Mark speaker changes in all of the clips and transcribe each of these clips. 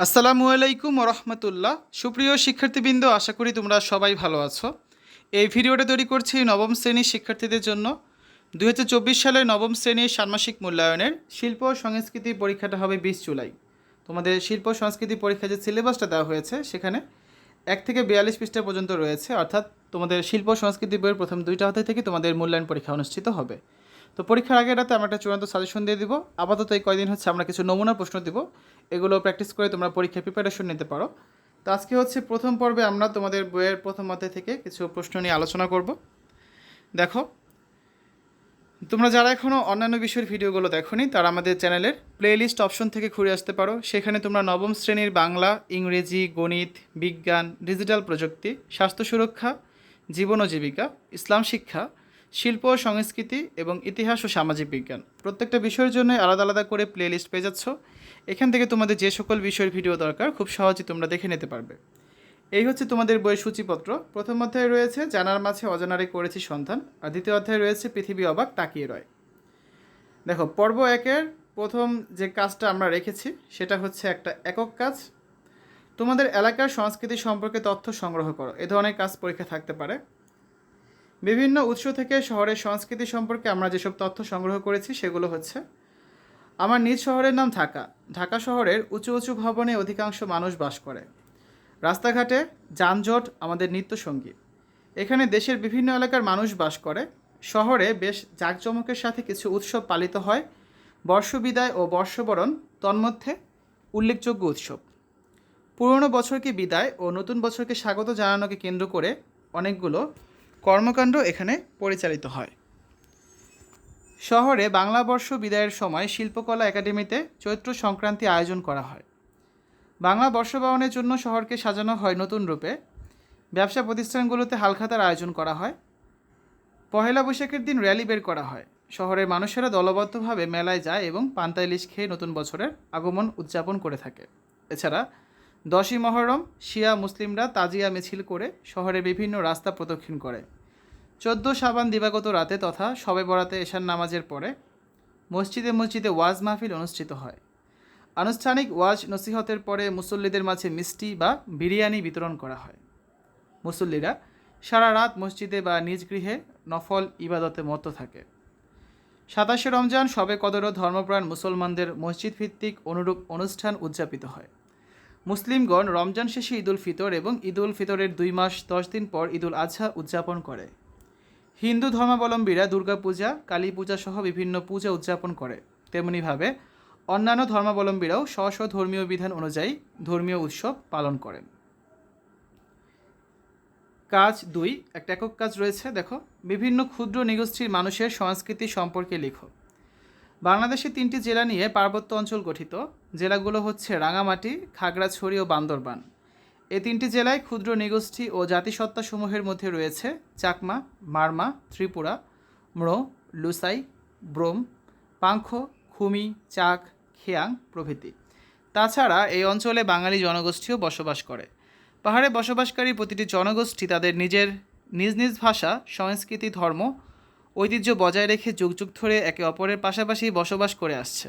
Speaker 1: আসসালামু আলাইকুম রহমতুল্লাহ সুপ্রিয় শিক্ষার্থীবৃন্দ, আশা করি তোমরা সবাই ভালো আছো। এই ভিডিওটা তৈরি করছি নবম শ্রেণির শিক্ষার্থীদের জন্য। চব্বিশ সালের নবম শ্রেণির ষান্মাসিক মূল্যায়নের শিল্প সংস্কৃতি পরীক্ষাটা হবে বিশ জুলাই। তোমাদের শিল্প সংস্কৃতি পরীক্ষা যে সিলেবাসটা দেওয়া হয়েছে, সেখানে এক থেকে বিয়াল্লিশ পৃষ্ঠা পর্যন্ত রয়েছে। অর্থাৎ তোমাদের শিল্প সংস্কৃতি বইয়ের প্রথম দুইটা হাতে থেকে তোমাদের মূল্যায়ন পরীক্ষা অনুষ্ঠিত হবে। তো পরীক্ষার আগের রাতে আমরা একটা চূড়ান্ত সাজেশন দিয়ে দিব। আপাতত এই কয়দিন হচ্ছে আমরা কিছু নমুনা প্রশ্ন দিব। এগুলো প্র্যাকটিস করে তোমরা পরীক্ষায় প্রিপারেশন নিতে পারো। তো আজকে হচ্ছে প্রথম পর্বে আমরা তোমাদের বইয়ের প্রথম অধ্যায় থেকে কিছু প্রশ্ন নিয়ে আলোচনা করব। দেখো, তোমরা যারা এখনও অন্যান্য বিষয়ের ভিডিওগুলো দেখোনি, তারা আমাদের চ্যানেলের প্লেলিস্ট অপশন থেকে ঘুরে আসতে পারো। সেখানে তোমরা নবম শ্রেণির বাংলা, ইংরেজি, গণিত, বিজ্ঞান ডিজিটাল প্রযুক্তি, স্বাস্থ্য সুরক্ষা, জীবন ও জীবিকা, ইসলাম শিক্ষা শিল্প ও সংস্কৃতি এবং ইতিহাস ও সামাজিক বিজ্ঞান। প্রত্যেকটা বিষয়ের জন্য আলাদা আলাদা করে প্লেলিস্ট পেয়ে যাচ্ছ। এখান থেকে তোমাদের যে সকল বিষয়ের ভিডিও দরকার, খুব সহজে তোমরা দেখে নিতে পারবে। এই হচ্ছে তোমাদের বইয়ের সূচিপত্র। প্রথম অধ্যায়ে রয়েছে, জানার মাঝে অজানারে করেছি সন্ধান। আর দ্বিতীয় অধ্যায়ে রয়েছে, পৃথিবী অবাক, তাকিয়ে রয়। দেখো, পর্ব একের প্রথম যে কাজটা আমরা রেখেছি, সেটা হচ্ছে একটা একক কাজ। তোমাদের এলাকার সংস্কৃতি সম্পর্কে তথ্য সংগ্রহ করো। এ ধরনের কাজ পরীক্ষা থাকতে পারে। বিভিন্ন উৎস থেকে শহরের সংস্কৃতি সম্পর্কে আমরা যেসব তথ্য সংগ্রহ করেছি, সেগুলো হচ্ছে, আমার নিজ শহরের নাম ঢাকা। ঢাকা শহরের উঁচু উঁচু ভবনে অধিকাংশ মানুষ বাস করে। রাস্তাঘাটে যানজট, আমাদের নিত্যসঙ্গী। এখানে দেশের বিভিন্ন এলাকার মানুষ বাস করে। শহরে বেশ জাঁকজমকের সাথে কিছু উৎসব পালিত হয়। বর্ষবিদায় ও বর্ষবরণ তন্মধ্যে উল্লেখযোগ্য উৎসব। পুরনো বছরকে বিদায় ও নতুন বছরকে স্বাগত জানানোকে কেন্দ্র করে অনেকগুলো কর্মকাণ্ড এখানে পরিচালিত হয়। শহরে বাংলা বর্ষ বিদায়ের সময় শিল্পকলা একাডেমিতে চৈত্র সংক্রান্তি আয়োজন করা হয়। বাংলা বর্ষবরণের জন্য শহরকে সাজানো হয় নতুন রূপে। ব্যবসা প্রতিষ্ঠানগুলোতে হালখাতার আয়োজন করা হয়। পহেলা বৈশাখের দিন র্যালি বের করা হয়। শহরের মানুষেরা দলবদ্ধভাবে মেলায় যায় এবং পান্তা ইলিশ খেয়ে নতুন বছরের আগমন উদযাপন করে থাকে। এছাড়া দশই মহরম শিয়া মুসলিমরা তাজিয়া মিছিল করে শহরের বিভিন্ন রাস্তা প্রদক্ষিণ করে। চোদ্দ সাবান দিবাগত রাতে তথা সবে বরাতে এশার নামাজের পরে মসজিদে মসজিদে ওয়াজ মাহফিল অনুষ্ঠিত হয়। আনুষ্ঠানিক ওয়াজ নসিহতের পরে মুসল্লিদের মাঝে মিষ্টি বা বিরিয়ানি বিতরণ করা হয়। মুসল্লিরা সারা রাত মসজিদে বা নিজ গৃহে নফল ইবাদতে মত্ত থাকে। সাতাশে রমজান সবে কদর ধর্মপ্রাণ মুসলমানদের মসজিদ ভিত্তিক অনুরূপ অনুষ্ঠান উদযাপিত হয়। মুসলিমগণ রমজান শেষে ঈদুল ফিতর এবং ঈদুল ফিতরের দুই মাস দশ দিন পর ঈদুল আজহা উদযাপন করে। হিন্দু ধর্মাবলম্বীরা দুর্গাপূজা কালী পূজা সহ বিভিন্ন পূজা উদযাপন করে। তেমনিভাবে অন্যান্য ধর্মাবলম্বীরাও স্ব স্ব ধর্মীয় বিধান অনুযায়ী ধর্মীয় উৎসব পালন করেন। কাজ দুই, একটা একক কাজ রয়েছে, দেখো। বিভিন্ন ক্ষুদ্র নিগোষ্ঠীর মানুষের সংস্কৃতি সম্পর্কে লিখো। বাংলাদেশে তিনটি জেলা নিয়ে পার্বত্য অঞ্চল গঠিত। জেলাগুলো হচ্ছে রাঙামাটি, খাগড়াছড়ি ও বান্দরবান। এই তিনটি জেলায় ক্ষুদ্র নিগোষ্ঠী ও জাতিসত্তাসমূহের মধ্যে রয়েছে চাকমা, মারমা, ত্রিপুরা ম্রো লুসাই, ব্রোম, পাংখ, খুমি, চাক, খেয়াং প্রভৃতি। তাছাড়া এই অঞ্চলে বাঙালি জনগোষ্ঠীও বসবাস করে। পাহাড়ে বসবাসকারী প্রতিটি জনগোষ্ঠী তাদের নিজের নিজ নিজ ভাষা, সংস্কৃতি, ধর্ম ঐতিহ্য বজায় রেখে যুগ যুগ ধরে একে অপরের পাশাপাশি বসবাস করে আসছে।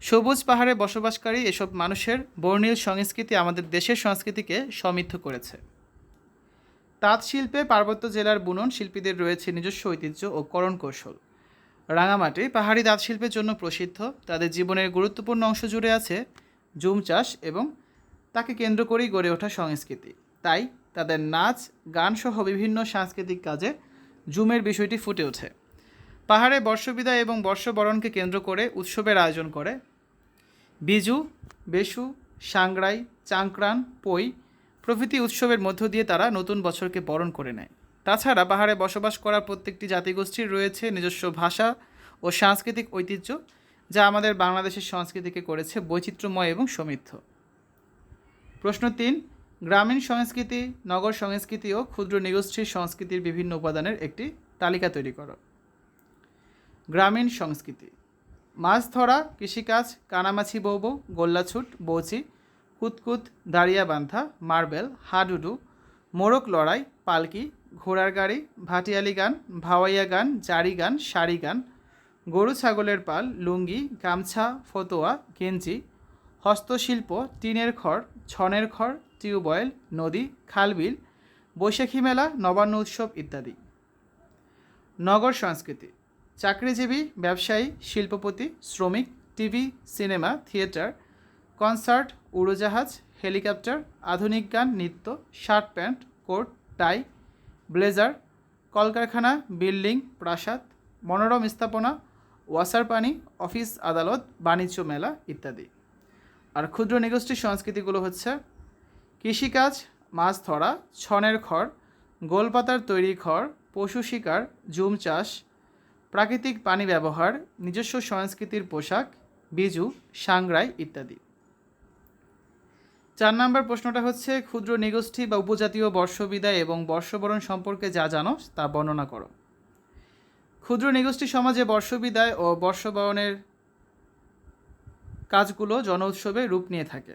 Speaker 1: সবুজ পাহাড়ে বসবাসকারী এসব মানুষের বর্ণিল সংস্কৃতি আমাদের দেশের সংস্কৃতিকে সমৃদ্ধ করেছে। তাঁত শিল্পে পার্বত্য জেলার বুনন শিল্পীদের রয়েছে নিজস্ব ঐতিহ্য ও করণ কৌশল। রাঙামাটি পাহাড়ি তাঁত শিল্পের জন্য প্রসিদ্ধ, তাদের জীবনের গুরুত্বপূর্ণ অংশ জুড়ে আছে জুম চাষ এবং তাকে কেন্দ্র করেই গড়ে ওঠা সংস্কৃতি। তাই তাদের নাচ গানসহ বিভিন্ন সাংস্কৃতিক কাজে জুমের বিষয়টি ফুটে ওঠে। পাহাড়ে বর্ষবিদায় এবং বর্ষবরণকে কেন্দ্র করে উৎসবের আয়োজন করে। বিজু বেশু সাংগ্রাই, চাংক্রান, পই প্রভৃতি উৎসবের মধ্য দিয়ে তারা নতুন বছরকে বরণ করে নেয়। তাছাড়া পাহাড়ে বসবাস করা প্রত্যেকটি জাতিগোষ্ঠীর রয়েছে নিজস্ব ভাষা ও সাংস্কৃতিক ঐতিহ্য, যা আমাদের বাংলাদেশের সংস্কৃতিকে করেছে বৈচিত্র্যময় এবং সমৃদ্ধ। প্রশ্ন তিন গ্রামীণ সংস্কৃতি, নগর সংস্কৃতি ও ক্ষুদ্র নিগোষ্ঠীর সংস্কৃতির বিভিন্ন উপাদানের একটি তালিকা তৈরি করো। গ্রামীণ সংস্কৃতি। মাছ ধরা, কৃষিকাজ, কানামাছি বৌবো, গোল্লাছুট, বৌচি, কুতকুত দাঁড়িয়া বান্ধা মার্বেল, হাডুডু, মোরগ লড়াই, পালকি, ঘোড়ার গাড়ি, ভাটিয়ালি গান, ভাওয়াইয়া গান, জারি গান শাড়ি গান, গরু ছাগলের পাল, লুঙ্গি, গামছা, ফতোয়া, গেঞ্জি, হস্তশিল্প, টিনের খড় ছনের খড়, টিউবওয়েল, নদী, খালবিল, বৈশাখী মেলা, নবান্ন উৎসব ইত্যাদি। নগর সংস্কৃতি। চাকরিজীবী, ব্যবসায়ী, শিল্পপতি, শ্রমিক, টিভি, সিনেমা, থিয়েটার, কনসার্ট, উড়োজাহাজ, হেলিকপ্টার, আধুনিক গান, নৃত্য, shirt pant, coat, tie, blazer, কলকারখানা, বিল্ডিং, প্রাসাদ, মনোরম স্থাপনা, ওয়াসার পানি, অফিস আদালত, বাণিজ্য মেলা ইত্যাদি। আর ক্ষুদ্র নিগোষ্ঠীর সংস্কৃতিগুলো হচ্ছে কৃষিকাজ, মাছ ধরা, ছনের খড়, গোলপাতার তৈরি খড়, পশু শিকার, জুম চাষ, প্রাকৃতিক পানি ব্যবহার, নিজস্ব সংস্কৃতির পোশাক, বিজু, সাংগ্রাই ইত্যাদি। চার নম্বর প্রশ্নটা হচ্ছে, ক্ষুদ্র নিগোষ্ঠী বা উপজাতীয় বর্ষবিদায় এবং বর্ষবরণ সম্পর্কে যা জানো, তা বর্ণনা করো। ক্ষুদ্র নিগোষ্ঠী সমাজে বর্ষবিদায় ও বর্ষবরণের কাজগুলো জন উৎসবে রূপ নিয়ে থাকে।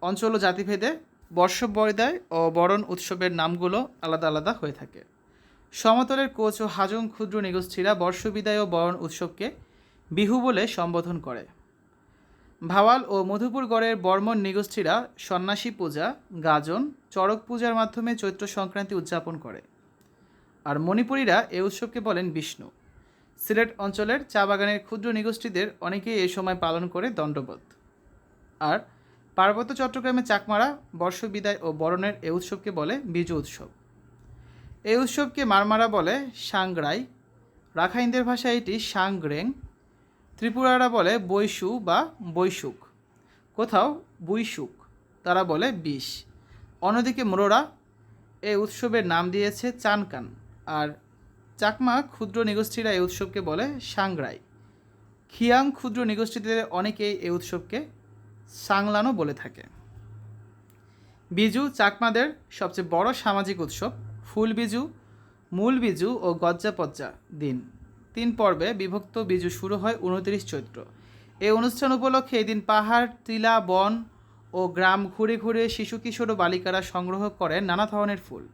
Speaker 1: অঞ্চল ও জাতিভেদে বর্ষবরিদায় ও বরণ উৎসবের নামগুলো আলাদা আলাদা হয়ে থাকে। সমতলের কোচ ও হাজং ক্ষুদ্র নিগোষ্ঠীরা বর্ষবিদায় ও বরণ উৎসবকে বিহু বলে সম্বোধন করে। ভাওয়াল ও মধুপুরগড়ের বর্মন নিগোষ্ঠীরা সন্ন্যাসী পূজা, গাজন, চড়ক পূজার মাধ্যমে চৈত্র সংক্রান্তি উদযাপন করে। আর মণিপুরীরা এ উৎসবকে বলেন বিষ্ণু। সিলেট অঞ্চলের চা বাগানের ক্ষুদ্র নিগোষ্ঠীদের অনেকেই এই সময় পালন করে দণ্ডবোধ। আর পার্বত্য চট্টগ্রামে চাকমারা, বর্ষবিদায় ও বরণের এ উৎসবকে বলে বিজু উৎসব। এই উৎসবকে মারমারা বলে সাংগ্রাই, রাখাইনদের ভাষায় এটি সাংগ্রেং, ত্রিপুরারা বলে বৈশু বা বৈশুক, কোথাও বৈশুক, তারা বলে বিষ। অন্যদিকে মোরোরা এই উৎসবের নাম দিয়েছে চানকান, আর চাকমা ক্ষুদ্র নিগোষ্ঠীরা এই উৎসবকে বলে সাংরাই খিয়াং ক্ষুদ্র নিগোষ্ঠীদের অনেকেই এই উৎসবকে সাংলানো বলে থাকে। বিজু চাকমাদের সবচেয়ে বড় সামাজিক উৎসব ফুল বিজু, মূল বিজু ও গজ্জাপজ্জা দিন। তিন পর্বে বিভক্ত বিজু শুরু হয় উনত্রিশ চৈত্র। এই অনুষ্ঠান উপলক্ষে এদিন পাহাড়, টিলা, বন ও গ্রাম ঘুরে ঘুরে শিশু কিশোর ও বালিকারা সংগ্রহ করেন নানা ধরনের ফুল।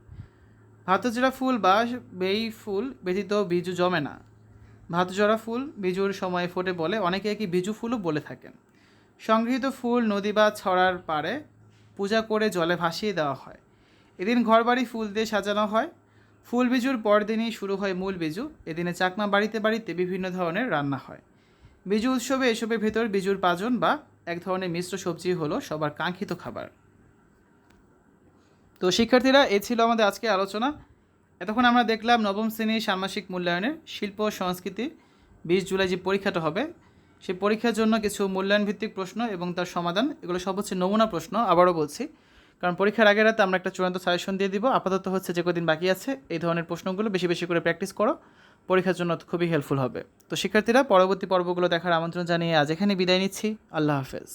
Speaker 1: ভাতজোড়া ফুল বা বেই ফুল ব্যতীত বিজু জমে না। ভাতজোড়া ফুল বিজুর সময় ফোটে বলে অনেকে একে বিজু ফুলও বলে থাকেন। সংগৃহীত ফুল নদী বা ছড়ার পাড়ে পূজা করে জলে ভাসিয়ে দেওয়া হয়। এদিন ঘরবাড়ি ফুল দিয়ে সাজানো হয়। ফুল বিজুর পরদিনই শুরু হয় মূল বিজু। এদিনে চাকমা বাড়িতে বাড়িতে বিভিন্ন ধরনের রান্না হয়। বিজু উৎসবে এসবের ভেতর বিজুর পাজন বা এক ধরনের মিশ্র সবজি হলো সবার কাঙ্ক্ষিত খাবার। তো শিক্ষার্থীরা, এ ছিল আমাদের আজকে আলোচনা। এতক্ষণ আমরা দেখলাম নবম শ্রেণির ষান্মাসিক মূল্যায়নের শিল্প সংস্কৃতি। বিশ জুলাই যে পরীক্ষাটা হবে সেই পরীক্ষার জন্য কিছু মূল্যায়ন ভিত্তিক প্রশ্ন এবং তার সমাধান, এগুলো সব হচ্ছে নমুনা প্রশ্ন, আবারও বলছি। কারণ পরীক্ষার আগের রাতে আমরা একটা চূড়ান্ত সাজেশন দিয়ে দিব। আপাতত হচ্ছে যে কদিন বাকি আছে, এই ধরনের প্রশ্নগুলো বেশি বেশি করে প্র্যাকটিস করো। পরীক্ষার জন্য খুবই হেল্পফুল হবে। তো শিক্ষার্থীরা, পরবর্তী পর্বগুলো দেখার আমন্ত্রণ জানিয়ে আজ এখানে বিদায় নিচ্ছি। আল্লাহ হাফেজ।